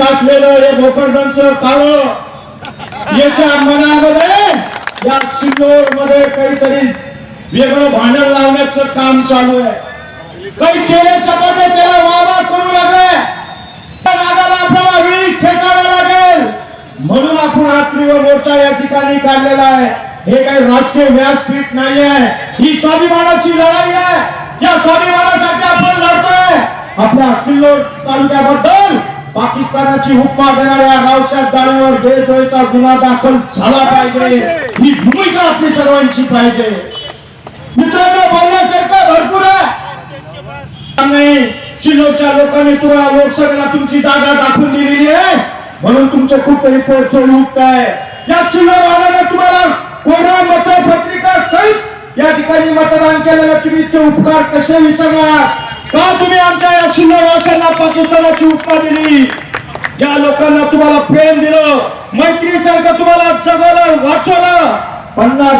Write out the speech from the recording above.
साठलेलं हे भोकरदांचं काळ याच्या मनामध्ये या सिल्लोडमध्ये काहीतरी वेगळं भांडण लावण्याचं काम चालू आहे. काही चेहरे चपाटे त्याला वावा करू लागले. नागाला आपल्याला वेळी लागेल. म्हणून आपण हा तीव्र मोर्चा या ठिकाणी काढलेला आहे. हे काही राजकीय व्यासपीठ नाही आहे ही स्वाभिमानाची लढाई आहे. या स्वाभिमानासाठी आपण लढतोय. आपल्या सिल्लोड तालुक्याबद्दल पाकिस्तानाची उपमा देणाऱ्या रावसाहेब दाण्यावर देशद्रोहीचा गुन्हा दाखल झाला पाहिजे. ही भूमिका आपली सर्वांची पाहिजे. मित्रांनो बोलण्यासारखं भरपूर आहे. शिलोच्या लोकांनी तुला लोकसभेला तुमची जागा दाखवून दिलेली आहे. म्हणून तुमचं कुठतरी चोरी उठताय. या शिलोवाल्याने तुम्हाला कोणा मतपत्रिका सहित या ठिकाणी मतदान केलेलं तुम्ही इतके उपकार कसे विसरणार? का तुम्ही आमच्या या शिल्लोवाशांना पाकिस्तानाची उपमा दिली. ज्या लोकांना तुम्हाला प्रेम दिलं मैत्रीसारखं तुम्हाला जगवलं वाचवलं पन्नास